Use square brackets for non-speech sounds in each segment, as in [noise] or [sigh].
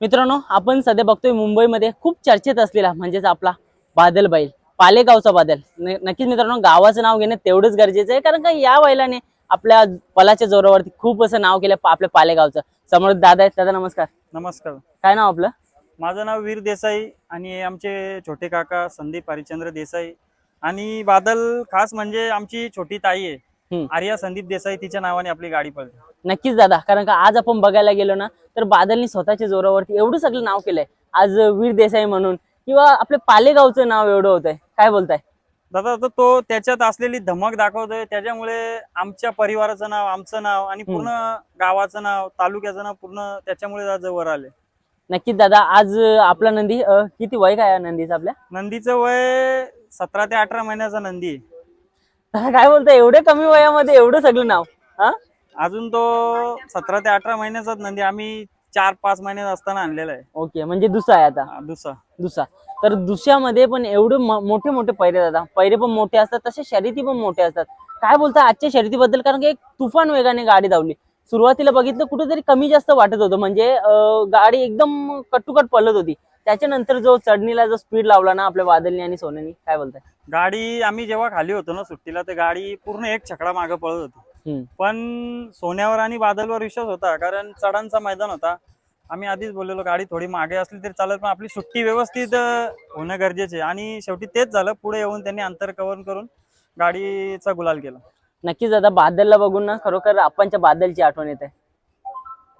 मित्रांनो आपण सध्या बघतोय मुंबईमध्ये खूप चर्चेत असलेला म्हणजेच आपला बादल बैल पालेगावचा बादल. नक्कीच मित्रांनो गावाचं नाव घेणं तेवढंच गरजेचं आहे कारण का या बैलाने आपल्या पलाच्या जोरावरती खूप असं नाव केलं आपल्या पालेगावचं. समोर दादा आहेत दादा नमस्कार. नमस्कार. काय नाव आपलं? माझं नाव वीर देसाई आणि आमचे छोटे काका संदीप हरिश्चंद्र देसाई. आणि बादल खास म्हणजे आमची छोटी ताई आहे. आर्या संदीप देसाई तिच्या नावाने आपली गाडी पळते. नक्कीच दादा कारण का आज आपण बघायला गेलो ना तर बादलनी स्वतःच्या जोरावरती एवढं सगळं नाव केलंय. आज वीर देसाई म्हणून किंवा आपल्या पालेगावचं नाव एवढं होतंय. काय बोलताय? दादा आता तो त्याच्यात असलेली धमक दाखवतोय त्याच्यामुळे आमच्या परिवाराचं नाव आमचं नाव आणि पूर्ण गावाचं नाव तालुक्याचं नाव पूर्ण त्याच्यामुळे आज वर आले नक्कीच दादा आज आपला नंदी अं, किती वय काय आहे नंदीचं आपल्या? नंदीचं वय सतरा ते अठरा महिन्याचा नंदी आहे. [laughs] काय बोलताय एवढ्या कमी वयामध्ये एवढं सगळं नाव. हा? अजून तो सतरा ते अठरा महिन्याचाच नंदी आम्ही चार पाच महिन्यात असताना आणलेला आहे. ओके म्हणजे दुसरा आहे आता. हा, दुसरा. दुसरा. तर दुसऱ्यामध्ये पण एवढे म- मोठे मोठे पैरे दादा. पैरे पण मोठे असतात तसे शर्यती पण मोठे असतात. काय बोलता आजच्या शर्यतीबद्दल कारण की एक तुफान वेगाने गाडी धावली. सुरुवातीला बघितलं कुठेतरी कमी जास्त वाटत होतं. म्हणजे अं, गाडी एकदम कटुकट पळत होती. त्याच्यानंतर जो चढणीला जो स्पीड लावला ना आपल्या बादलनी आणि सोन्यानी काय बोलताय? गाडी आम्ही जेव्हा खाली होतो ना सुट्टीला तर गाडी पूर्ण एक छकडा मागे पळत होती. पण सोन्यावर आणि बादलवर विश्वास होता कारण चढांचा मैदान होता. आम्ही आधीच बोललेलो गाडी थोडी मागे असली तरी चालत पण आपली सुट्टी व्यवस्थित होणं गरजेचे आणि शेवटी तेच झालं पुढे येऊन त्यांनी अंतर कव्हर करून गाडीचा गुलाल केला. नक्कीच दादा बादलला बघून ना खरोखर आपणच्या बादलची आठवण येते.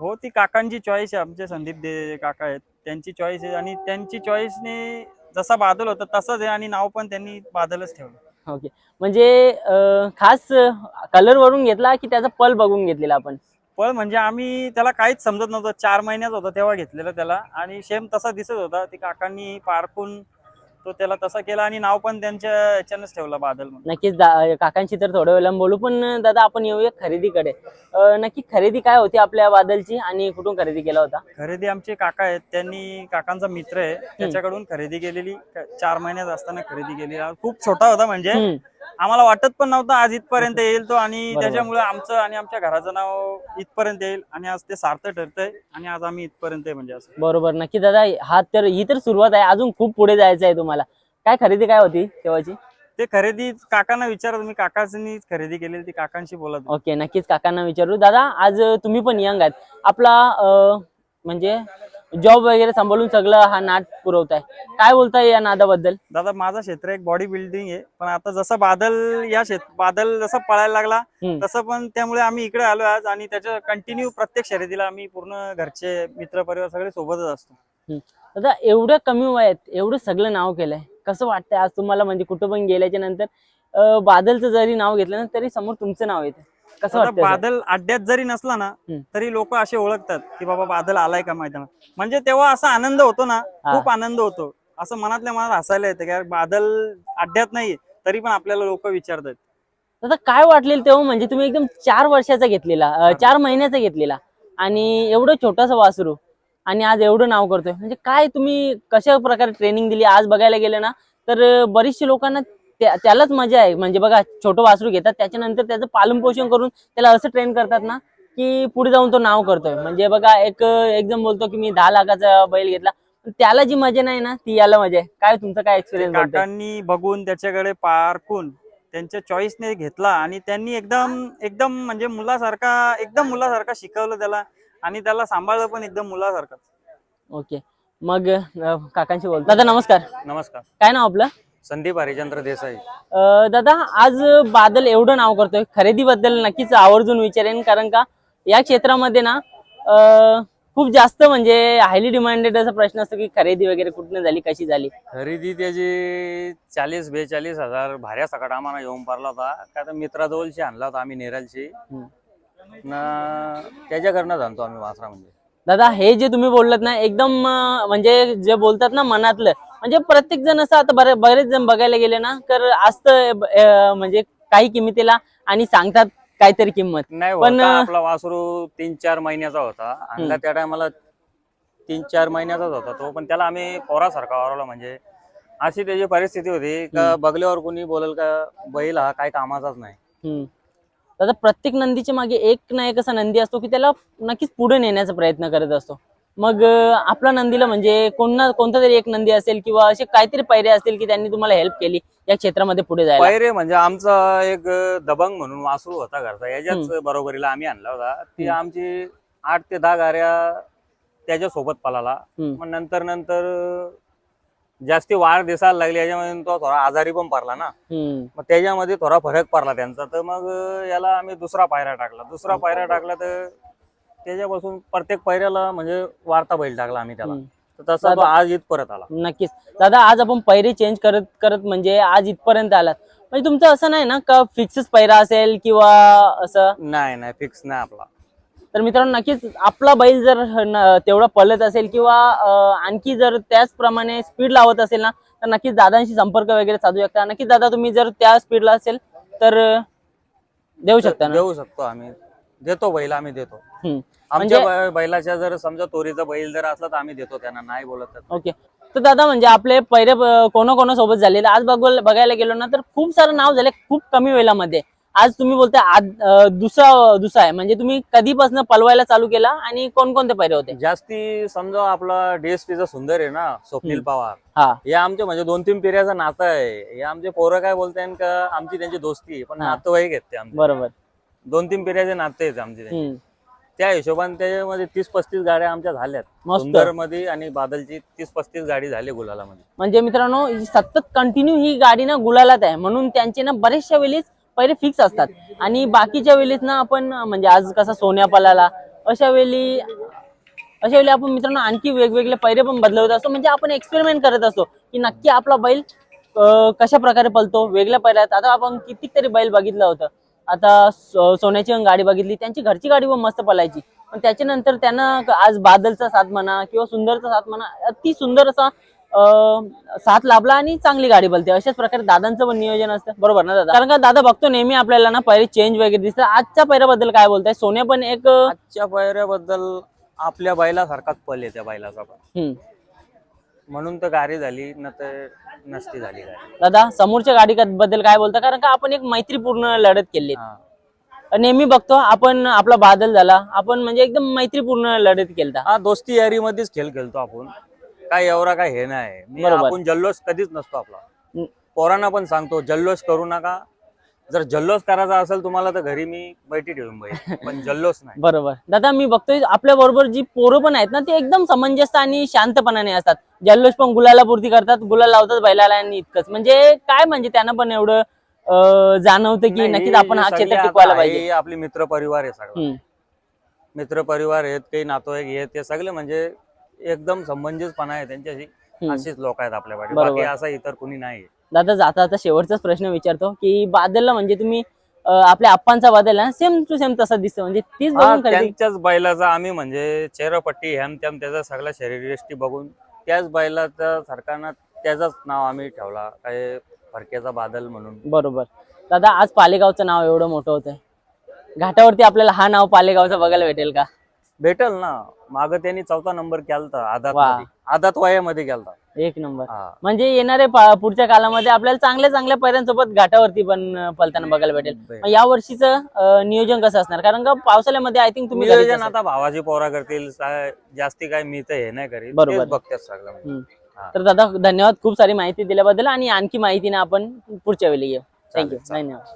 हो ती काकांची चॉईस आहे आमचे संदीप दे काका आहेत. त्यांची चॉईस आहे. आणि त्यांची चॉईसने जसा बादल होता तसाच आहे आणि नाव पण त्यांनी बादलच ठेवलं. ओके म्हणजे अं, खास कलर वरून घेतला की त्याचा पल बघून घेतलेला आपण? पण म्हणजे आम्ही त्याला काहीच समजत नव्हतं. चार महिन्यात होता तेव्हा घेतलेलं त्याला. आणि सेम तसा दिसत होता. ती काकांनी पारखून तो त्याला तसा केला आणि नाव पण त्यांच्या याच्यानंच ठेवला बादल म्हणून. नक्कीच दा- काकांशी तर थोड्या वेळा बोलू पण दादा आपण येऊया खरेदीकडे. अं, नक्की खरेदी काय होती आपल्या बादलची आणि कुठून खरेदी केला होता? खरेदी आमचे काका आहेत त्यांनी काकांचा मित्र आहे त्याच्याकडून खरेदी केलेली क- चार महिन्यात असताना खरेदी केली खूप छोटा होता म्हणजे हम्म. आम्हाला वाटत पण नव्हतं आज इथपर्यंत येईल तो आणि. त्याच्यामुळे आमचं आणि आमच्या घराचं नाव इथपर्यंत येईल आणि आज ते सार्थ ठरतंय आणि आज आम्ही इथपर्यंत म्हणजे असं. बरोबर नक्की दादा हा तर ही तर सुरुवात आहे. अजून खूप पुढे जायचं आहे तुम्हाला. काय खरेदी काय होती तेव्हाची ते खरेदी काकांना विचारत मी काकांनीच खरेदी केलेली ती काकांशी बोलत. ओके नक्कीच काकांना विचारू. दादा आज तुम्ही पण यंग आहेत. आपला म्हणजे जॉब वगैरे सांभाळून सगळं हा नाट पुरवताय. काय बोलताय या नादाबद्दल? दादा माझं क्षेत्र एक बॉडी बिल्डिंग आहे. पण आता जसं बादल या क्षेत्र बादल जसं पळायला लागला हम्म. तसं पण त्यामुळे आम्ही इकडे आलो आज आणि त्याच्या कंटिन्यू प्रत्येक शर्यतीला आम्ही पूर्ण घरचे मित्र परिवार सगळे सोबतच असतो. दादा एवढ्या कमी वयात एवढं सगळं नाव केलंय. कसं वाटतंय आज तुम्हाला? म्हणजे कुठं पण गेल्याच्यानंतर अं, बादलचं जरी नाव घेतलं ना तरी समोर तुमचं नाव येतं कसं आता बादल अड्ड्यात जरी नसला ना हम्म. तरी लोक असे ओळखतात की बाबा बादल आलाय का मैदानात? म्हणजे तेव्हा असा आनंद होतो ना. खूप आनंद होतो. असं मनातल्या मनात हसायला येतं की यार बादल अड्ड्यात नाही तरी पण आपल्याला लोक विचारतात. दादा काय वाटलेलं तेव्हा? म्हणजे तुम्ही एकदम चार वर्षाचा घेतलेला अं, चार महिन्याचा घेतलेला आणि एवढं छोटासा वासरू आणि आज एवढं नाव करतोय. म्हणजे काय तुम्ही कशा प्रकारे ट्रेनिंग दिली? आज बघायला गेलं ना तर बरीचशी लोकांना त्यालाच मजा आहे. म्हणजे बघा छोटं वासरू घेतात त्याच्यानंतर त्याचं पालन पोषण करून त्याला असं ट्रेन करतात ना की पुढे जाऊन तो नाव करतोय. म्हणजे बघा एक एक जण बोलतो की मी दहा लाखाचा बैल घेतला. त्याला जी मजा नाही ना ती याला मजा आहे. काय तुमचा काय एक्सपिरियन्स काकांनी बघून त्याच्याकडे पारखून त्यांच्या चॉईसने घेतला आणि त्यांनी एकदम एकदम म्हणजे मुलासारखा एकदम मुलासारखा शिकवलं त्याला आणि त्याला सांभाळलं पण एकदम मुलासारखं. ओके मग काकांशी बोलतो. दादा नमस्कार. नमस्कार. काय नाव आपलं? संदीप हरिचंद्र देसाई. अं, दादा आज बादल एवढं नाव करतोय. खरेदीबद्दल नक्कीच आवर्जून विचारेन कारण का या क्षेत्रामध्ये ना अं, खूप जास्त म्हणजे हायली डिमांडेड असा प्रश्न असतो की खरेदी वगैरे कुठनं झाली कशी झाली? खरेदी त्याची चाळीस बेचाळीस हजार भाऱ्या सकट आम्हाला येऊन पडला होता. का तर मित्राजवळशी आणला होता आम्ही नेरलशी. ना त्याच्याकडनं जाणतो आम्ही वासरा म्हणजे दादा हे जे तुम्ही बोललात ना एकदम अं, म्हणजे जे बोलतात ना मनातलं म्हणजे प्रत्येक जण असं आता बरे बरेच जण बघायला गेले ना तर असतं म्हणजे काही किमतीला आणि सांगतात काहीतरी किंमत. नाही पण, आपला वासरू तीन चार महिन्याचा होता. हम्म. त्या टायमाला तीन चार महिन्याचाच होता तो. पण त्याला आम्ही पोरासारखा वारवला म्हणजे अशी त्याची परिस्थिती होती. का बगल्यावर कोणी बोलल का बैल हा काय कामाचाच नाही. प्रत्येक नंदीच्या मागे एक ना एक असा नंदी असतो की त्याला नक्कीच पुढे नेण्याचा प्रयत्न करत असतो. मग अं, आपला नंदीला म्हणजे कोणा कोणता तरी एक नंदी असेल किंवा असे काहीतरी पैरे असतील की त्यांनी तुम्हाला हेल्प केली या क्षेत्रामध्ये पुढे जायला? पहिरे म्हणजे आमचा एक दबंग म्हणून वासरू होता घरचा. याच्याच बरोबरीला आम्ही आणला होता. ती. आमची आठ ते दहा गाड्या त्याच्या सोबत पळाला. मग नंतर नंतर जास्ती वाढ दिसायला लागली. याच्यामध्ये तो थोडा आजारी पण पडला ना. मग त्याच्यामध्ये थोडा फरक पडला त्यांचा. तर मग याला आम्ही दुसरा पायरा टाकला. दुसरा पायरा टाकला तर त्याच्यापासून प्रत्येक पायऱ्याला म्हणजे वार्ता बैल टाकला आम्ही त्याला. तर तसा तो आज इथ परत आला. नक्कीच. दादा आज आपण पैरे चेंज करत करत म्हणजे आज इथपर्यंत आलात. म्हणजे तुमचं असं नाही ना का फिक्सच पैरा असेल किंवा असं? नाही नाही फिक्स नाही आपला. तर मित्रांनो नक्कीच आपला बैल जर तेवढा पळत असेल किंवा आणखी जर त्याचप्रमाणे स्पीड लावत असेल ना तर नक्कीच दादांशी संपर्क वगैरे साधू शकता. नक्कीच दादा तुम्ही जर त्या स्पीडला असेल तर देऊ शकता देऊ शकतो आम्ही. देतो बैल आम्ही देतो. हम्म. आमच्या म्हणजे- बै- बैलाच्या जर समजा तोरीचा बैल जर असला तर आम्ही देतो त्यांना नाही बोलत तर. ओके. तर दादा म्हणजे आपले पहिले कोणा कोणासोबत झालेले आज बघ- बघायला गेलो ना तर खूप सारं नाव झाले खूप कमी वेळामध्ये. आज तुम्ही बोलताय आज अं, दुसरा दुसरा आहे. म्हणजे तुम्ही कधीपासून पलवायला चालू केला आणि कोणकोणते पैरे होते? जास्ती समजा आपला डीएसपीचा सुंदर आहे ना स्वप्नील. पवार. हा. हे आमचे म्हणजे दोन तीन पिढ्याचं नातं आहे. हे आमचे पोरं काय बोलताय का आमची त्यांची दोस्ती आहे पण हा. नातेवाईक आहेत ते आमचे. बरोबर. दोन तीन पिढ्याचे नाते आहेत आमचे. हम्म. त्या हिशोबाने त्याच्यामध्ये तीस पस्तीस गाड्या आमच्या झाल्यात. मस्त. मध्ये आणि बादलची तीस पस्तीस गाडी झाली गुलालामध्ये. म्हणजे मित्रांनो ही सतत कंटिन्यू ही गाडी ना गुलालात आहे. म्हणून त्यांचे ना बरेचशा वेळेस पहिले फिक्स असतात. आणि बाकीच्या वेळेस ना आपण अं, म्हणजे आज कसा सोन्या पलाला अशा वेळी अशा वेळी आपण मित्रांनो आणखी वेगवेगळे पैरे पण बदलवत असतो. म्हणजे आपण एक्सपेरिमेंट करत असतो की नक्की आपला बैल अं, कशा प्रकारे पलतो वेगळ्या पैऱ्यात. आता आपण कितीतरी बैल बघितलं होतं. आता सोन्याची पण गाडी बघितली त्यांची घरची गाडी पण मस्त पलायची. पण त्याच्यानंतर त्यांना आज बादलचा साथ म्हणा किंवा सुंदरचा साथ म्हणा अति सुंदर असा साथ लाभला आणि चांगली गाडी बोलते. अशाच प्रकारे दादांचं पण नियोजन असतं. बरोबर ना दादा? कारण का दादा बघतो नेहमी आपल्याला ना पहिले चेंज वगैरे दिसतं. आजच्या पैऱ्याबद्दल काय बोलताय? सोन्या पण एक आजच्या पायऱ्याबद्दल आपल्या बैलासारखाच पल आहे त्या बैलाचा पण. म्हणून तर गाडी झाली न तर नसती झाली गाडी. दादा समोरच्या गाडी बद्दल काय बोलता? कारण का आपण एक मैत्रीपूर्ण लढत केली. हा. नेहमी बघतो आपण आपला बादल झाला. आपण म्हणजे एकदम मैत्रीपूर्ण लढत केलता. हा दोस्ती यारी मध्येच खेळ खेळतो आपण. काय एवढा काय हे नाही. बरोबर. आपण जल्लोष कधीच नसतो आपला. हम्म. पोरांना पण सांगतो जल्लोष करू नका. जर जल्लोष करायचा असेल तुम्हाला तर घरी मी बैठी ठेवून बैल [laughs] पण जल्लोष नाही. बरोबर. दादा मी बघतोय आपल्या बरोबर जी पोरं पण आहेत ना ते एकदम समंजस आणि शांतपणाने असतात. जल्लोष पण गुलाला पूर्ती करतात गुलाल लावतात बैलाला आणि इतकंच. म्हणजे काय म्हणजे त्यांना पण एवढं अं, जाणवतं की नाही, नक्कीच हे आपण हा सगळे क्षेत्र आता टिकवायला हे पाहिजे. आपली मित्र परिवार आहे सगळं. हम्म. मित्र परिवार आहेत काही नातेवाईक आहेत ते सगळे म्हणजे एकदम संबंधितपणा आहे त्यांच्याशी. हम्म. अशीच लोक आहेत आपल्याकडे बरोबर. बाकी असं इतर कुणी नाही दादा जाता आता शेवटचाच प्रश्न विचारतो की बादलला म्हणजे तुम्ही अं, आपल्या आप्पांचा बादल आहे सेम टू सेम तसा दिसतो. म्हणजे तीच हा, बघून खरेदी त्यांच्याच बैलाचा आम्ही म्हणजे चेहरापट्टी ह्याम त्याम त्याचा सगळा शरीरयष्टी बघून त्याच बैलाचा सरकारनं त्याचंच नाव आम्ही ठेवला काय फरक्याचा बादल म्हणून. बरोबर. दादा आज पालेगावचं नाव एवढं मोठं होतंय. घाटावरती आपल्याला हा नाव पालेगावचं बघायला भेटेल का? भेटल ना. माग त्यांनी चौथा नंबर केलता आदात वा. मध्ये. आदात वयामध्ये केलता. एक नंबर हा. म्हणजे येणारे पा- पुढच्या कालामध्ये आपल्याला चांगल्या चांगल्या पैऱ्यांसोबत घाटावरती पण अं, पलताना बघायला भेटेल मग या वर्षीचं अं, नियोजन कसं असणार कारण का पावसाळ्यामध्ये आय थिंक तुम्ही घरीच नियोजन असाल. आता भावाची पोरा करतील सा- जास्ती काय मी तर हे नाही करीत बरोबर. तेच बघतात सगळं हम्म. हा. तर दादा धन्यवाद खूप सारी माहिती दिल्याबद्दल आणि आणखी माहितीने आपण पुढच्या वेळी येऊ थँक्यू. धन्यवाद